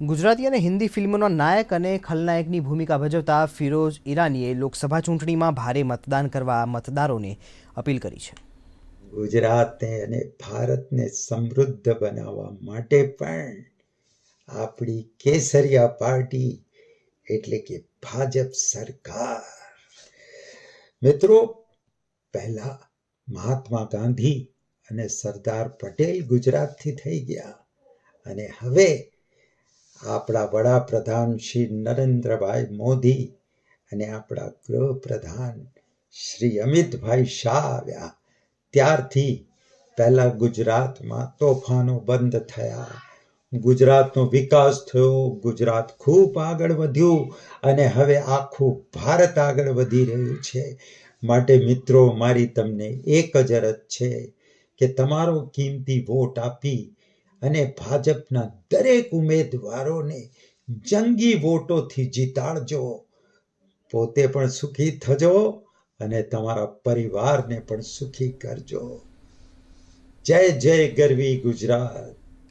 ગુજરાતી અને હિન્દી ફિલ્મોના નાયક અને ખલનાયકની ભૂમિકા ભજવતા ફિરોઝ ઈરાનીએ લોકસભા ચૂંટણીમાં ભારે મતદાન કરવા મતદારોને અપીલ કરી છે. ગુજરાતને અને ભારતને સમૃદ્ધ બનાવવા માટે પણ આપણી કેસરિયા પાર્ટી એટલે કે ભાજપ સરકાર. મિત્રો, પહેલા મહાત્મા ગાંધી અને સરદાર પટેલ ગુજરાતથી થઈ ગયા અને હવે આપણા વડાપ્રધાન શ્રી નરેન્દ્રભાઈ મોદી અને આપણા ગૃહપ્રધાન શ્રી અમિતભાઈ શાહ આવ્યા. ત્યારથી પહેલા ગુજરાતમાં તોફાનો બંધ થયા. ગુજરાતનો વિકાસ થયો, ગુજરાત ખૂબ આગળ વધ્યું અને હવે આખું ભારત આગળ વધી રહ્યું છે. માટે મિત્રો, મારી તમને એક જ અરજ છે કે તમારો કિંમતી વોટ આપી અને ભાજપના દરેક ઉમેદવારોને જંગી વોટોથી જીતાડજો. પોતે પણ સુખી થજો અને તમારા પરિવારને પણ સુખી કરજો. જય જય ગરવી ગુજરાત.